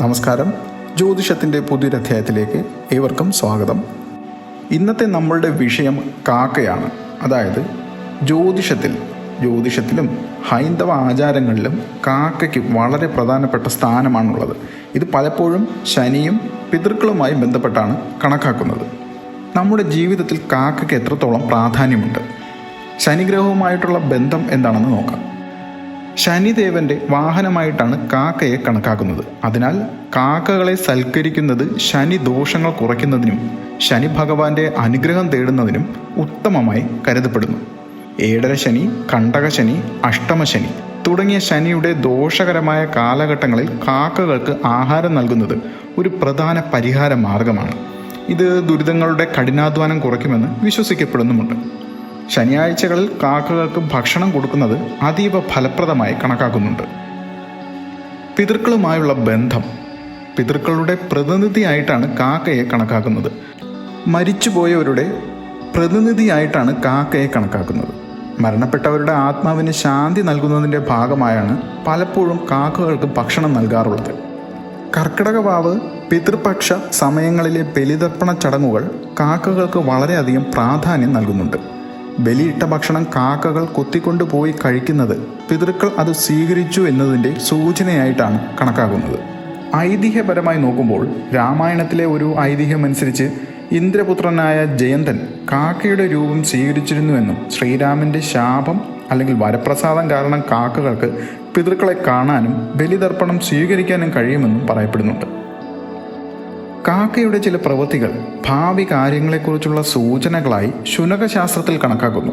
നമസ്കാരം. ജ്യോതിഷത്തിന്റെ പുതിയൊരധ്യായത്തിലേക്ക് ഏവർക്കും സ്വാഗതം. ഇന്നത്തെ നമ്മളുടെ വിഷയം കാക്കയാണ്. അതായത് ജ്യോതിഷത്തിൽ ജ്യോതിഷത്തിലും ഹൈന്ദവ ആചാരങ്ങളിലും കാക്കയ്ക്ക് വളരെ പ്രധാനപ്പെട്ട സ്ഥാനമാണുള്ളത്. ഇത് പലപ്പോഴും ശനിയും പിതൃക്കളുമായി ബന്ധപ്പെട്ടാണ് കണക്കാക്കുന്നത്. നമ്മുടെ ജീവിതത്തിൽ കാക്കയ്ക്ക് എത്രത്തോളം പ്രാധാന്യമുണ്ട്? ശനിഗ്രഹവുമായിട്ടുള്ള ബന്ധം എന്താണെന്ന് നോക്കാം. ശനിദേവന്റെ വാഹനമായിട്ടാണ് കാക്കയെ കണക്കാക്കുന്നത്. അതിനാൽ കാക്കകളെ സൽക്കരിക്കുന്നത് ശനി ദോഷങ്ങൾ കുറയ്ക്കുന്നതിനും ശനി ഭഗവാന്റെ അനുഗ്രഹം തേടുന്നതിനും ഉത്തമമായി കരുതപ്പെടുന്നു. ഏഴര ശനി കണ്ടകശനി അഷ്ടമശനി തുടങ്ങിയ ശനിയുടെ ദോഷകരമായ കാലഘട്ടങ്ങളിൽ കാക്കകൾക്ക് ആഹാരം നൽകുന്നത് ഒരു പ്രധാന പരിഹാര മാർഗമാണ്. ഇത് ദുരിതങ്ങളുടെ കഠിനാധ്വാനം കുറയ്ക്കുമെന്ന് വിശ്വസിക്കപ്പെടുന്നുമുണ്ട്. ശനിയാഴ്ചകളിൽ കാക്കകൾക്ക് ഭക്ഷണം കൊടുക്കുന്നത് അതീവ ഫലപ്രദമായി കണക്കാക്കുന്നുണ്ട്. പിതൃക്കളുമായുള്ള ബന്ധം പിതൃക്കളുടെ പ്രതിനിധിയായിട്ടാണ് കാക്കയെ കണക്കാക്കുന്നത്. മരിച്ചുപോയവരുടെ പ്രതിനിധിയായിട്ടാണ് കാക്കയെ കണക്കാക്കുന്നത്. മരണപ്പെട്ടവരുടെ ആത്മാവിന് ശാന്തി നൽകുന്നതിന്റെ ഭാഗമായാണ് പലപ്പോഴും കാക്കകൾക്ക് ഭക്ഷണം നൽകാറുള്ളത്. കർക്കിടക വാവ് പിതൃപക്ഷ സമയങ്ങളിലെ ബലിതർപ്പണ ചടങ്ങുകൾ കാക്കകൾക്ക് വളരെയധികം പ്രാധാന്യം നൽകുന്നുണ്ട്. ബലിയിട്ട ഭക്ഷണം കാക്കകൾ കൊത്തിക്കൊണ്ടുപോയി കഴിക്കുന്നത്. പിതൃക്കൾ അത് സ്വീകരിച്ചു എന്നതിന്റെ സൂചനയായിട്ടാണ് കണക്കാക്കുന്നത്. ഐതിഹ്യപരമായി നോക്കുമ്പോൾ രാമായണത്തിലെ ഒരു ഐതിഹ്യമനുസരിച്ച് ഇന്ദ്രപുത്രനായ ജയന്തൻ കാക്കയുടെ രൂപം സ്വീകരിച്ചിരുന്നുവെന്നും ശ്രീരാമന്റെ ശാപം അല്ലെങ്കിൽ വരപ്രസാദം കാരണം കാക്കകൾക്ക് പിതൃക്കളെ കാണാനും ബലിതർപ്പണം സ്വീകരിക്കാനും കഴിയുമെന്നും പറയപ്പെടുന്നുണ്ട്. കാക്കയുടെ ചില പ്രവൃത്തികൾ ഭാവി കാര്യങ്ങളെക്കുറിച്ചുള്ള സൂചനകളായി ശുനകശാസ്ത്രത്തിൽ കണക്കാക്കുന്നു.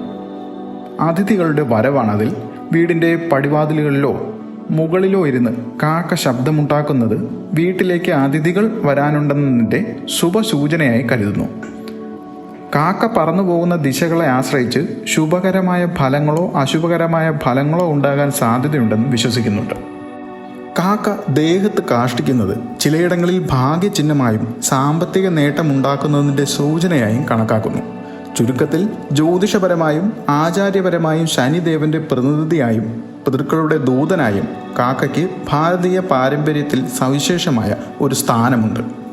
അതിഥികളുടെ വരവാണതിൽ വീടിന്റെ പടിവാതിലുകളിലോ മുകളിലോ ഇരുന്ന് കാക്ക ശബ്ദമുണ്ടാക്കുന്നത് വീട്ടിലേക്ക് അതിഥികൾ വരാനുണ്ടെന്നതിന്റെ ശുഭസൂചനയായി കരുതുന്നു. കാക്ക പറന്നു പോകുന്ന ദിശകളെ ആശ്രയിച്ച് ശുഭകരമായ ഫലങ്ങളോ അശുഭകരമായ ഫലങ്ങളോ ഉണ്ടാകാൻ സാധ്യതയുണ്ടെന്ന് വിശ്വസിക്കുന്നുണ്ട്. കാക്ക ദേഹത്ത് കാഷ്ടിക്കുന്നത് ചിലയിടങ്ങളിൽ ഭാഗ്യചിഹ്നമായും സാമ്പത്തിക നേട്ടമുണ്ടാക്കുന്നതിന്റെ സൂചനയായും കണക്കാക്കുന്നു. ചുരുക്കത്തിൽ ജ്യോതിഷപരമായും ആചാര്യപരമായും ശനിദേവന്റെ പ്രതിനിധിയായും പിതൃക്കളുടെ ദൂതനായും കാക്കയ്ക്ക് ഭാരതീയ പാരമ്പര്യത്തിൽ സവിശേഷമായ ഒരു സ്ഥാനമുണ്ട്.